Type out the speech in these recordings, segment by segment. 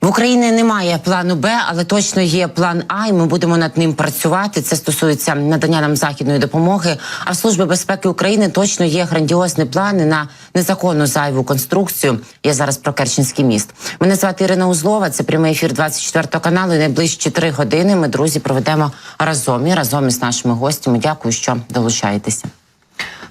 В Україні немає плану Б, але точно є план А, і ми будемо над ним працювати. Це стосується надання нам західної допомоги. А в служби безпеки України точно є грандіозні плани на незаконну зайву конструкцію. Я зараз про Керченський міст. Мене звати Ірина Узлова. Це прямий ефір 24 каналу. І найближчі три години ми друзі проведемо разом і разом із нашими гостями. Дякую, що долучаєтеся.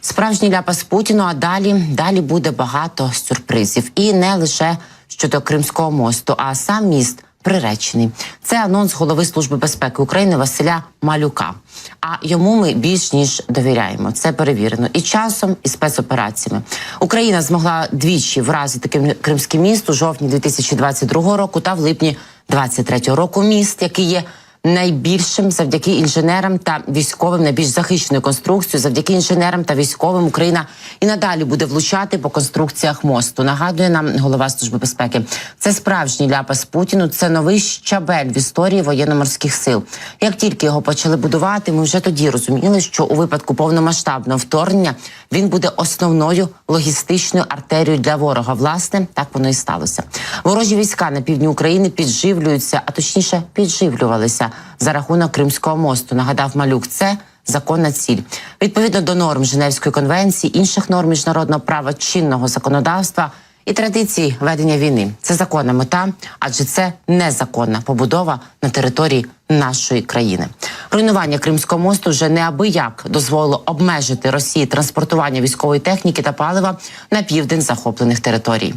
Справжній ляпас Путіну. А далі далі буде багато сюрпризів, і не лише щодо Кримського мосту, а сам міст приречений. Це анонс голови служби безпеки України Василя Малюка. А йому ми більш ніж довіряємо. Це перевірено і часом, і спецопераціями. Україна змогла двічі вразити Крим- Кримський міст у жовтні 2022 року та в липні 2023 року. Міст, який є найбільшим завдяки інженерам та військовим найбільш захищеною конструкцією. Завдяки інженерам та військовим Україна і надалі буде влучати по конструкціях мосту. Нагадує нам голова служби безпеки. Це справжній ляпас Путіну. Це новий щабель в історії воєнно-морських сил. Як тільки його почали будувати, ми вже тоді розуміли, що у випадку повномасштабного вторгнення він буде основною логістичною артерією для ворога. Власне, так воно і сталося. Ворожі війська на півдні України підживлюються, а точніше підживлювалися за рахунок Кримського мосту. Нагадав малюк, це законна ціль. Відповідно до норм Женевської конвенції, інших норм міжнародного права чинного законодавства і традицій ведення війни. Це законна мета, адже це незаконна побудова на території нашої країни. Руйнування Кримського мосту вже неабияк дозволило обмежити Росії транспортування військової техніки та палива на південь захоплених територій.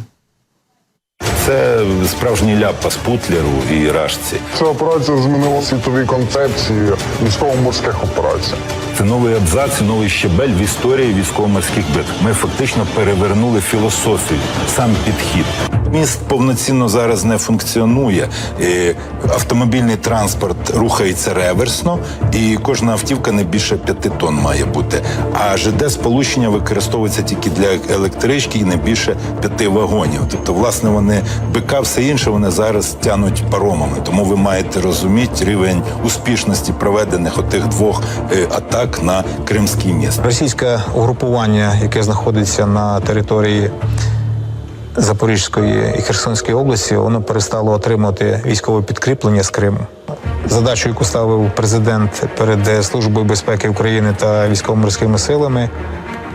Це справжній ляпас Путлеру і Рашці. Ця операція змінила світові концепції військово-морських операцій. Це новий абзац, і новий щебель в історії військово-морських битв. Ми фактично перевернули філософію, сам підхід. Міст повноцінно зараз не функціонує. Е, Автомобільний транспорт рухається реверсно, і кожна автівка не більше п'яти тонн має бути. А ЖД сполучення використовується тільки для електрички і не більше п'яти вагонів. Тобто, власне, вони БК, все інше вони зараз тянуть паромами. Тому ви маєте розуміти рівень успішності проведених отих двох е, атак на Кримський міст. Російське угрупування, яке знаходиться на території Запорізької і Херсонської області, воно перестало отримувати військове підкріплення з Криму. Задачу, яку ставив президент перед Службою безпеки України та військово-морськими силами,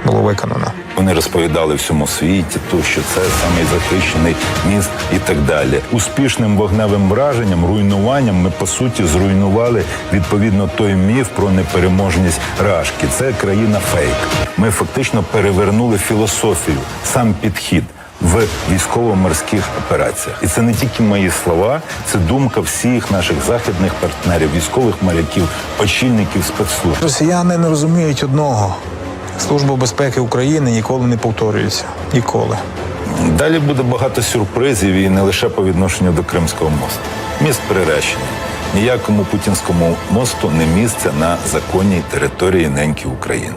було виконано. Вони розповідали всьому світі, то що це самий захищений міст і так далі. Успішним вогневим враженням, руйнуванням ми по суті зруйнували відповідно той міф про непереможність Рашки. Це країна фейк. Ми фактично перевернули філософію, сам підхід. В військово-морських операціях, і це не тільки мої слова, це думка всіх наших західних партнерів, військових моряків, очільників спецслужб. Росіяни не розуміють одного: Служба безпеки України ніколи не повторюється. Ніколи. Далі буде багато сюрпризів і не лише по відношенню до Кримського мосту. Міст приречений. Ніякому путінському мосту не місце на законній території неньки України.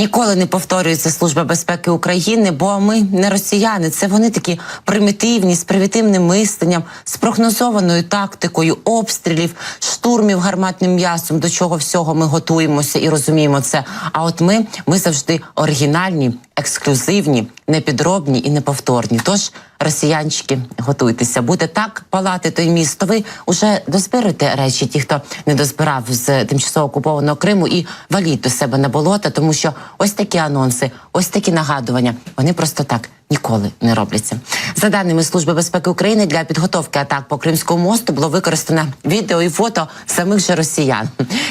Ніколи не повторюється служба безпеки України, бо ми не росіяни. Це вони такі примітивні з примітивним мисленням, з прогнозованою тактикою обстрілів, штурмів гарматним м'ясом. До чого всього ми готуємося і розуміємо це. А от ми, ми завжди оригінальні, ексклюзивні, непідробні і неповторні. Тож, росіянчики, готуйтеся. Буде так палати той місто. Ви уже дозберете речі, ті, хто не дозбирав з тимчасово окупованого Криму, і валіть до себе на болота, тому що ось такі анонси, ось такі нагадування, вони просто так. Ніколи не робляться за даними Служби безпеки України для підготовки атак по Кримському мосту було використано відео і фото самих же росіян.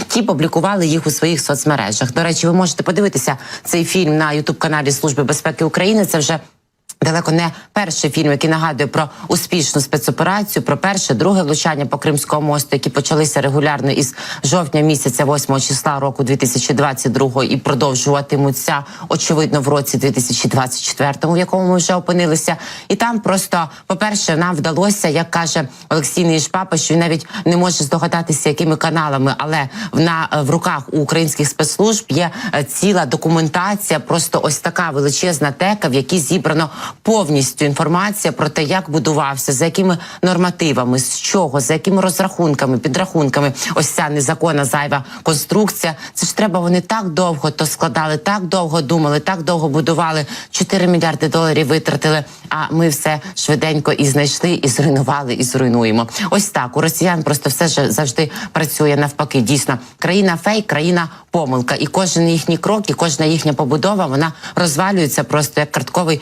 Ті публікували їх у своїх соцмережах. До речі, ви можете подивитися цей фільм на Ютуб каналі Служби безпеки України. Це вже Далеко не перший фільм, який нагадує про успішну спецоперацію, про перше, друге влучання по Кримському мосту, які почалися регулярно із жовтня місяця, 8 числа року 2022 і продовжуватимуться очевидно в році 2024, в якому ми вже опинилися. І там просто, по-перше, нам вдалося, як каже Олексій Нішпапа, що він навіть не може здогадатися, якими каналами, але на в руках у українських спецслужб є е, ціла документація, просто ось така величезна тека, в якій зібрано повністю інформація про те, як будувався, за якими нормативами, з чого, за якими розрахунками, підрахунками. Ось ця незаконна зайва конструкція. Це ж треба. Вони так довго то складали, так довго думали, так довго будували. 4 мільярди доларів витратили. А ми все швиденько і знайшли, і зруйнували, і зруйнуємо. Ось так у росіян просто все ж завжди працює навпаки. Дійсно, країна фейк, країна помилка, і кожен їхній крок, і кожна їхня побудова вона розвалюється просто як картковий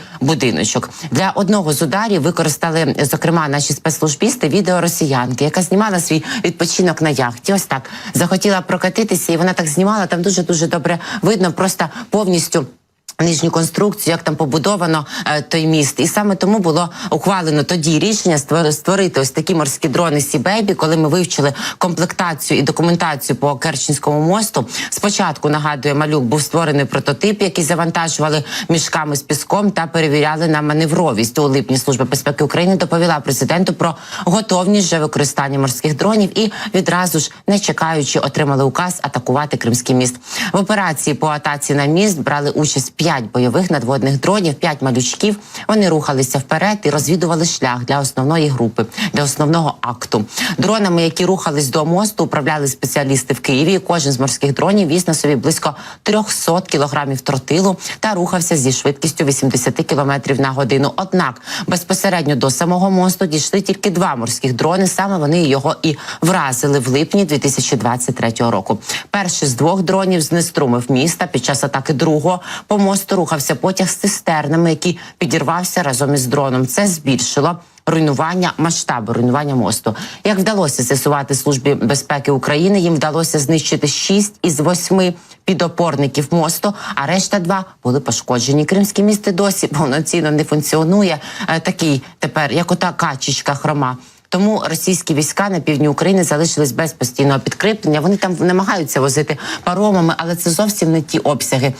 будиночок. Для одного з ударів використали зокрема наші спецслужбісти відео росіянки, яка знімала свій відпочинок на яхті. Ось так захотіла прокатитися, і вона так знімала. Там дуже дуже добре видно, просто повністю. Нижню конструкцію, як там побудовано е, той міст, і саме тому було ухвалено тоді рішення створ- створити ось такі морські дрони Сібейбі, коли ми вивчили комплектацію і документацію по Керченському мосту. Спочатку нагадує малюк був створений прототип, який завантажували мішками з піском та перевіряли на маневровість. У липні служба безпеки України доповіла президенту про готовність вже використання морських дронів і відразу ж не чекаючи отримали указ атакувати Кримський міст. В операції по атаці на міст брали участь п'ять бойових надводних дронів, п'ять малючків. Вони рухалися вперед і розвідували шлях для основної групи, для основного акту. Дронами, які рухались до мосту, управляли спеціалісти в Києві. Кожен з морських дронів віз на собі близько 300 кілограмів тротилу та рухався зі швидкістю 80 кілометрів на годину. Однак безпосередньо до самого мосту дійшли тільки два морських дрони. Саме вони його і вразили в липні 2023 року. Перший з двох дронів знеструмив міста. Під час атаки другого по мосту рухався потяг з цистернами, який підірвався разом із дроном. Це збільшило. Руйнування масштабу руйнування мосту. Як вдалося з'ясувати службі безпеки України, їм вдалося знищити шість із восьми підопорників мосту, а решта два були пошкоджені. Кримське місто досі повноцінно не функціонує. Е, Такий тепер, як ота качечка хрома. Тому російські війська на півдні України залишились без постійного підкріплення. Вони там намагаються возити паромами, але це зовсім не ті обсяги.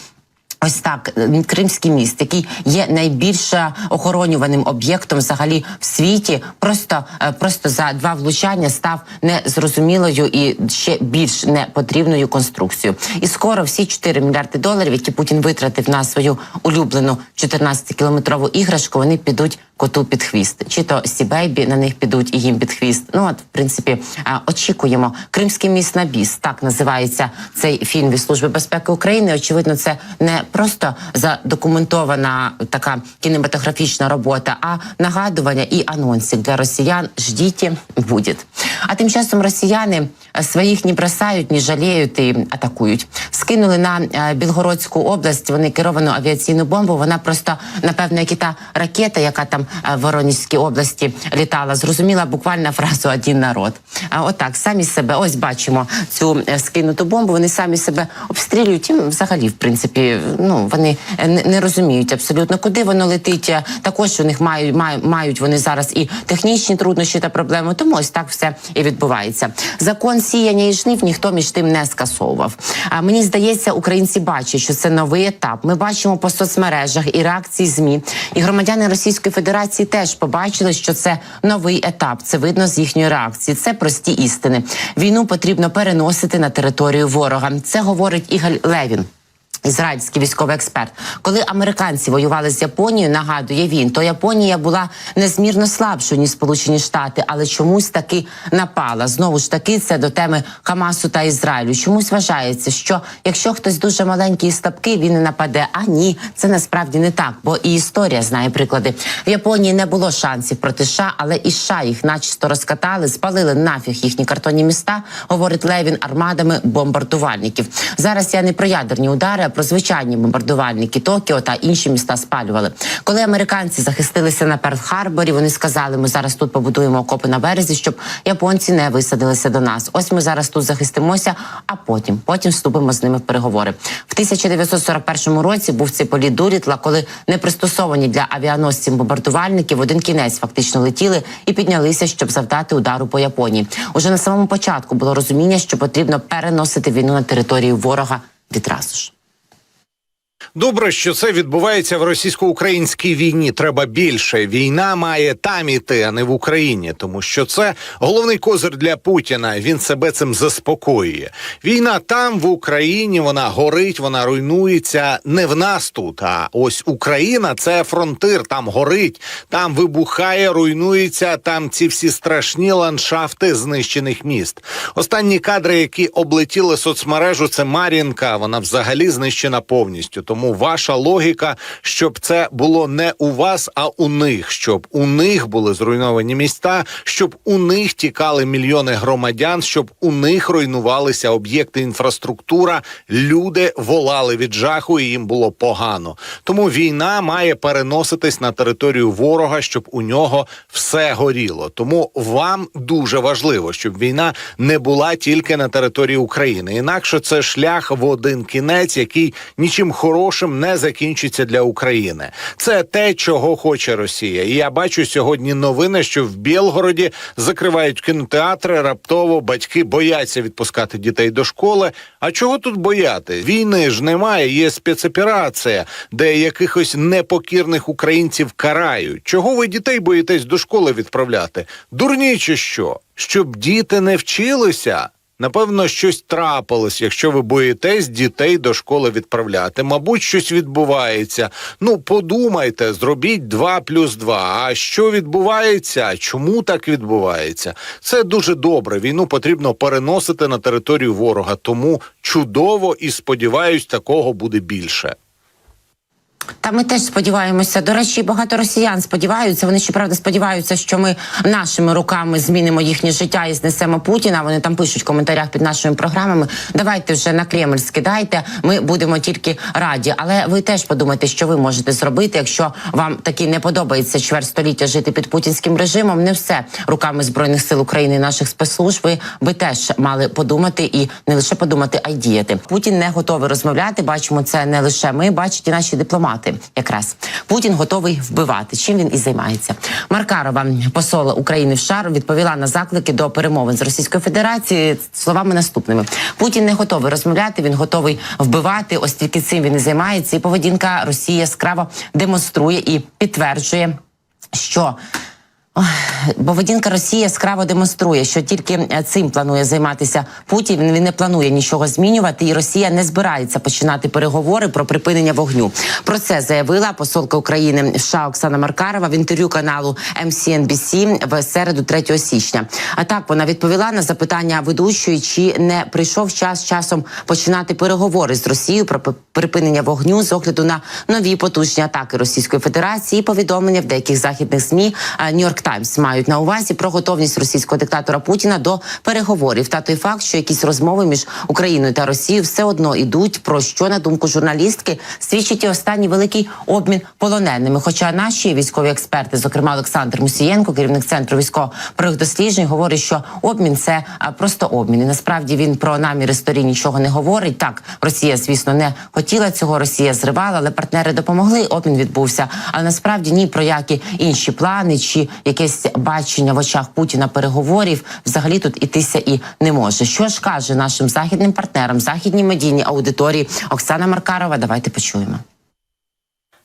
Ось так, Кримський міст, який є найбільш е, охоронюваним об'єктом взагалі в світі, просто е, просто за два влучання став незрозумілою і ще більш непотрібною конструкцією. І скоро всі 4 мільярди доларів, які Путін витратив на свою улюблену 14-кілометрову іграшку, вони підуть коту під хвіст. Чи то Сібейбі на них підуть і їм під хвіст. Ну от, в принципі, очікуємо. Кримський міст на біс. Так називається цей фільм від Служби безпеки України. Очевидно, це не просто задокументована така кінематографічна робота, а нагадування і анонсик для росіян. Ждіть, буде. А тим часом росіяни е, своїх не бросають, не жаліють і атакують. Скинули на е, Білгородську область. Вони керовану авіаційну бомбу. Вона просто напевно, як і та ракета, яка там в Воронезькій області літала, зрозуміла буквально фразу один народ. А отак самі себе, ось бачимо цю е, скинуту бомбу. Вони самі себе обстрілюють. І взагалі, в принципі, ну вони е, не, розуміють абсолютно, куди воно летить. Е, Також у них мають, мають вони зараз і технічні труднощі та проблеми. Тому ось так все і відбувається. Закон сіяння і жнив ніхто між тим не скасовував. А мені здається, українці бачать, що це новий етап. Ми бачимо по соцмережах і реакції змі, і громадяни Російської Федерації теж побачили, що це новий етап. Це видно з їхньої реакції. Це прості істини. Війну потрібно переносити на територію ворога. Це говорить Ігор Левін. Ізраїльський військовий експерт, коли американці воювали з Японією, нагадує він, то Японія була незмірно слабшою ніж Сполучені Штати, але чомусь таки напала. Знову ж таки, це до теми Хамасу та Ізраїлю. Чомусь вважається, що якщо хтось дуже маленький і слабкий, він не нападе. А ні, це насправді не так, бо і історія знає приклади. В Японії не було шансів проти США, але і США їх начисто розкатали, спалили нафіг їхні картонні міста. Говорить Левін армадами бомбардувальників. Зараз я не про ядерні удари, про звичайні бомбардувальники Токіо та інші міста спалювали. Коли американці захистилися на Перл-Харборі, вони сказали: ми зараз тут побудуємо окопи на березі, щоб японці не висадилися до нас. Ось ми зараз тут захистимося, а потім потім вступимо з ними в переговори. В 1941 році був цей політ Дурітла, коли непристосовані для авіаносців бомбардувальники в один кінець фактично летіли і піднялися, щоб завдати удару по Японії. Уже на самому початку було розуміння, що потрібно переносити війну на територію ворога відразу ж. Добре, що це відбувається в російсько-українській війні. Треба більше. Війна має там іти, а не в Україні, тому що це головний козир для Путіна. Він себе цим заспокоює. Війна там, в Україні, вона горить, вона руйнується. Не в нас тут. А ось Україна це фронтир. Там горить, там вибухає, руйнується. Там ці всі страшні ландшафти знищених міст. Останні кадри, які облетіли соцмережу, це Мар'їнка. Вона взагалі знищена повністю. Тому ваша логіка, щоб це було не у вас, а у них, щоб у них були зруйновані міста, щоб у них тікали мільйони громадян, щоб у них руйнувалися об'єкти інфраструктура. Люди волали від жаху, і їм було погано. Тому війна має переноситись на територію ворога, щоб у нього все горіло. Тому вам дуже важливо, щоб війна не була тільки на території України. Інакше це шлях в один кінець, який нічим хорошим не закінчиться для України. Це те, чого хоче Росія. І я бачу сьогодні новини, що в Білгороді закривають кінотеатри. Раптово батьки бояться відпускати дітей до школи. А чого тут бояти? Війни ж немає. Є спецоперація, де якихось непокірних українців карають. Чого ви дітей боїтесь до школи відправляти? Дурні чи що? Щоб діти не вчилися. Напевно, щось трапилось, якщо ви боїтесь дітей до школи відправляти. Мабуть, щось відбувається. Ну, подумайте, зробіть 2 плюс 2. А що відбувається? Чому так відбувається? Це дуже добре. Війну потрібно переносити на територію ворога. Тому чудово і сподіваюсь, такого буде більше. Та ми теж сподіваємося. До речі, багато росіян сподіваються. Вони щоправда сподіваються, що ми нашими руками змінимо їхнє життя і знесемо Путіна. Вони там пишуть в коментарях під нашими програмами. Давайте вже на Кремль скидайте. Ми будемо тільки раді. Але ви теж подумайте, що ви можете зробити, якщо вам таки не подобається чверть століття жити під путінським режимом. Не все руками збройних сил України і наших спецслужб. Ви би теж мали подумати і не лише подумати, а й діяти. Путін не готовий розмовляти. Бачимо це не лише ми, бачать і наші дипломати. Якраз Путін готовий вбивати. Чим він і займається. Маркарова, посол України в Шар, відповіла на заклики до перемовин з Російською Федерацією словами наступними: Путін не готовий розмовляти. Він готовий вбивати. Ось тільки цим він і займається. І поведінка Росії яскраво демонструє і підтверджує, що. Ох, Поведінка Росії яскраво демонструє, що тільки е, цим планує займатися Путін. Він не планує нічого змінювати, і Росія не збирається починати переговори про припинення вогню. Про це заявила посолка України в США Оксана Маркарова в інтерв'ю каналу MCNBC в середу 3 січня. А так вона відповіла на запитання ведучої, чи не прийшов час часом починати переговори з Росією про припинення вогню з огляду на нові потужні атаки Російської Федерації. Повідомлення в деяких західних змі Нью-Йорк Таймс мають на увазі про готовність російського диктатора Путіна до переговорів та той факт, що якісь розмови між Україною та Росією все одно ідуть. Про що на думку журналістки свідчить і останній великий обмін полоненими. Хоча наші військові експерти, зокрема Олександр Мусієнко, керівник центру військових досліджень, говорить, що обмін це просто обмін. І насправді він про наміри сторін нічого не говорить. Так, Росія, звісно, не хотіла цього. Росія зривала, але партнери допомогли. Обмін відбувся. Але насправді ні про які інші плани чи якесь бачення в очах Путіна переговорів взагалі тут ітися і не може. Що ж каже нашим західним партнерам, західній медійній аудиторії Оксана Маркарова? Давайте почуємо.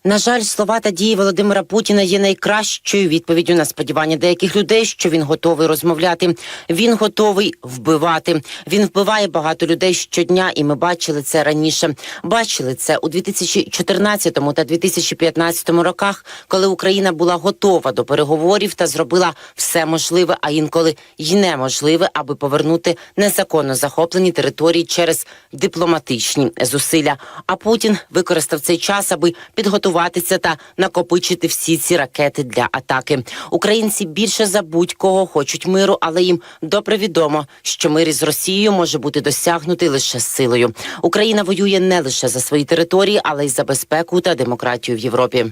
На жаль, слова та дії Володимира Путіна є найкращою відповіддю на сподівання деяких людей, що він готовий розмовляти. Він готовий вбивати. Він вбиває багато людей щодня, і ми бачили це раніше. Бачили це у 2014 та 2015 роках, коли Україна була готова до переговорів та зробила все можливе, а інколи й неможливе, аби повернути незаконно захоплені території через дипломатичні зусилля. А Путін використав цей час, аби підготуватися та накопичити всі ці ракети для атаки. Українці більше за будь-кого хочуть миру, але їм добре відомо, що мир із Росією може бути досягнутий лише силою. Україна воює не лише за свої території, але й за безпеку та демократію в Європі.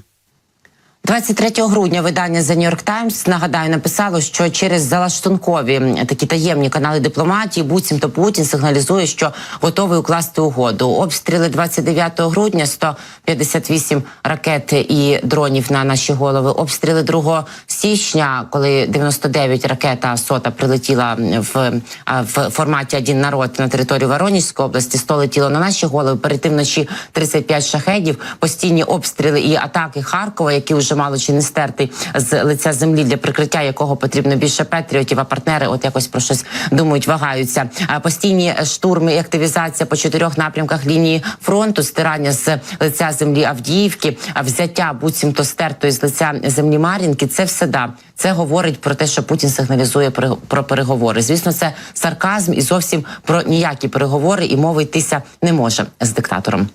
23 грудня видання The New York Times, нагадаю, написало, що через залаштункові такі таємні канали дипломатії буцімто Путін сигналізує, що готовий укласти угоду. Обстріли 29 грудня 158 ракет і дронів на наші голови. Обстріли 2 січня, коли 99 ракет, а сота прилетіла в, в форматі один народ на територію Воронежської області. 100 летіло на наші голови. Перед тим вночі 35 шахедів, постійні обстріли і атаки Харкова, які вже мало чи не стерти з лиця землі, для прикриття якого потрібно більше патріотів. А партнери, от якось про щось думають, вагаються. Постійні штурми і активізація по чотирьох напрямках лінії фронту, стирання з лиця землі Авдіївки, взяття буцімто стертої з лиця землі Мар'їнки. Це все да. Це говорить про те, що Путін сигналізує про переговори. Звісно, це сарказм і зовсім про ніякі переговори і мови йтися не може з диктатором.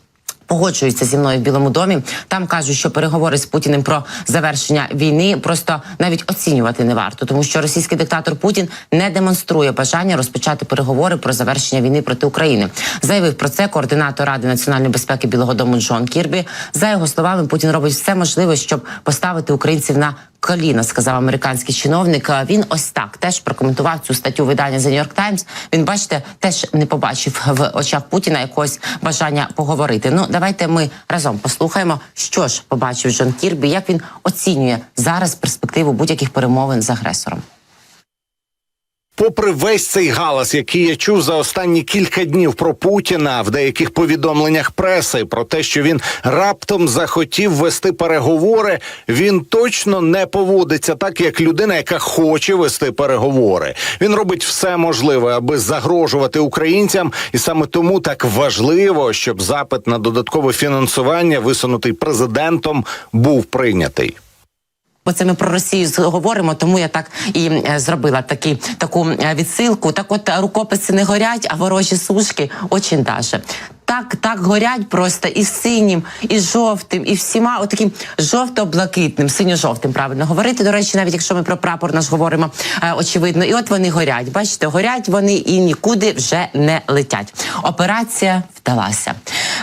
Погоджуються зі мною в Білому домі. Там кажуть, що переговори з Путіним про завершення війни просто навіть оцінювати не варто, тому що російський диктатор Путін не демонструє бажання розпочати переговори про завершення війни проти України. Заявив про це координатор Ради національної безпеки Білого Дому Джон Кірбі. За його словами, Путін робить все можливе, щоб поставити українців на коліна, сказав американський чиновник. Він ось так теж прокоментував цю статтю видання The New York Times. Він бачите, теж не побачив в очах Путіна якогось бажання поговорити. Ну давайте ми разом послухаємо, що ж побачив Джон Кірбі, як він оцінює зараз перспективу будь-яких перемовин з агресором. Попри весь цей галас, який я чув за останні кілька днів про Путіна в деяких повідомленнях преси, про те, що він раптом захотів вести переговори, він точно не поводиться так, як людина, яка хоче вести переговори. Він робить все можливе, аби загрожувати українцям, і саме тому так важливо, щоб запит на додаткове фінансування, висунутий президентом, був прийнятий. Бо це ми про Росію говоримо, тому я так і е, зробила такі таку е, відсилку. Так, от е, рукописи не горять, а ворожі сушки очень даже. Так, так горять просто і синім, і жовтим, і всіма отаким жовто-блакитним, синьо-жовтим, правильно говорити. До речі, навіть якщо ми про прапор наш говоримо, е, очевидно, і от вони горять. Бачите, горять вони і нікуди вже не летять. Операція вдалася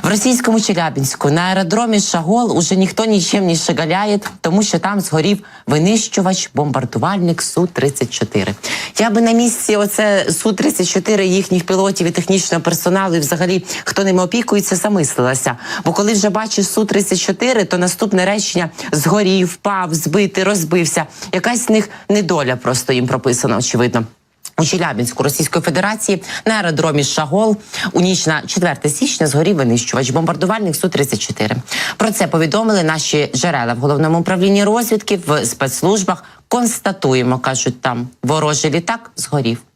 в російському Челябінську на аеродромі Шагол уже ніхто нічим не шагаляє, тому що там згорів винищувач, бомбардувальник су 34 Я би на місці оце су 34 їхніх пілотів і технічного персоналу, і взагалі хто ними опікується, замислилася. Бо коли вже бачиш су 34 то наступне речення згорів, впав, збитий, розбився. Якась з них недоля просто їм прописана, очевидно. У Челябінську Російської Федерації на аеродромі Шагол у ніч на 4 січня згорів винищувач бомбардувальник су 34 Про це повідомили наші джерела в головному управлінні розвідки в спецслужбах. Констатуємо, кажуть там, ворожий літак згорів.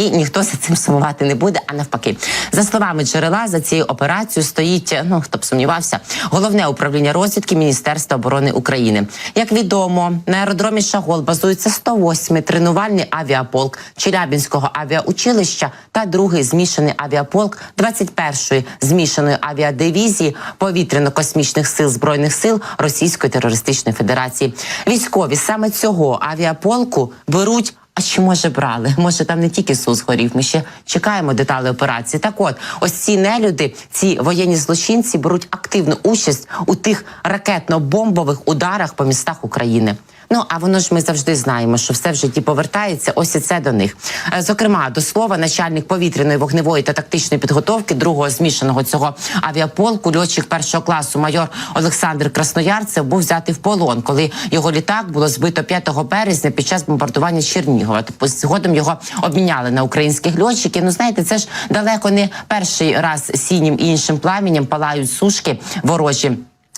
І ніхто за цим сумувати не буде, а навпаки, за словами джерела, за цією операцією стоїть. Ну хто б сумнівався, головне управління розвідки Міністерства оборони України. Як відомо, на аеродромі Шагол базується 108-й тренувальний авіаполк Челябінського авіаучилища та другий змішаний авіаполк 21-ї змішаної авіадивізії повітряно-космічних сил збройних сил Російської терористичної федерації. Військові саме цього авіаполку беруть. А чи може брали? Може там не тільки СУС горів. Ми ще чекаємо деталі операції. Так, от ось ці нелюди, ці воєнні злочинці беруть активну участь у тих ракетно-бомбових ударах по містах України. Ну а воно ж ми завжди знаємо, що все в житті повертається. Ось і це до них. Е, Зокрема, до слова, начальник повітряної вогневої та тактичної підготовки другого змішаного цього авіаполку, льотчик першого класу майор Олександр Красноярцев був взятий в полон, коли його літак було збито 5 березня під час бомбардування Чернігова. Тобто згодом його обміняли на українських льотчиків. Ну знаєте, це ж далеко не перший раз сінім і іншим пламенем палають сушки ворожі.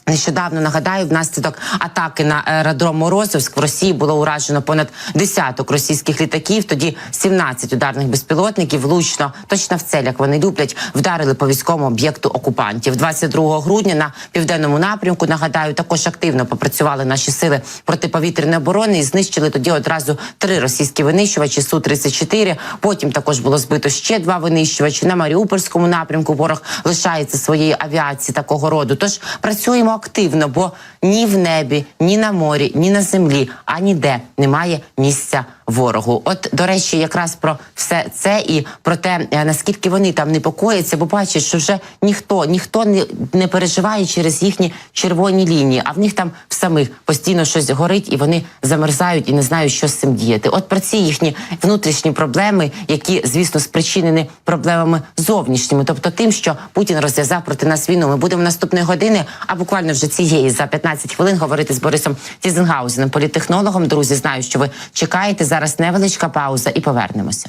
Нещодавно нагадаю, внаслідок атаки на аеродром Морозовськ в Росії було уражено понад десяток російських літаків. Тоді 17 ударних безпілотників влучно, точно в цель, як вони люблять, вдарили по військовому об'єкту окупантів. 22 грудня на південному напрямку. Нагадаю, також активно попрацювали наші сили протиповітряної оборони і знищили тоді одразу три російські винищувачі су 34 Потім також було збито ще два винищувачі на Маріупольському напрямку. Ворог лишається своєї авіації такого роду. Тож працюємо активно, бо ні в небі, ні на морі, ні на землі, а ніде немає місця ворогу. От до речі, якраз про все це і про те, е, наскільки вони там непокояться, бо бачать, що вже ніхто ніхто не, не переживає через їхні червоні лінії, а в них там в самих постійно щось горить, і вони замерзають і не знають, що з цим діяти. От про ці їхні внутрішні проблеми, які звісно спричинені проблемами зовнішніми, тобто тим, що Путін розв'язав проти нас війну. Ми будемо наступної години, а буквально вже цієї за 15 хвилин говорити з Борисом Тізенгаузеном, політтехнологом. Друзі, знаю, що ви чекаєте зараз невеличка пауза, і повернемося.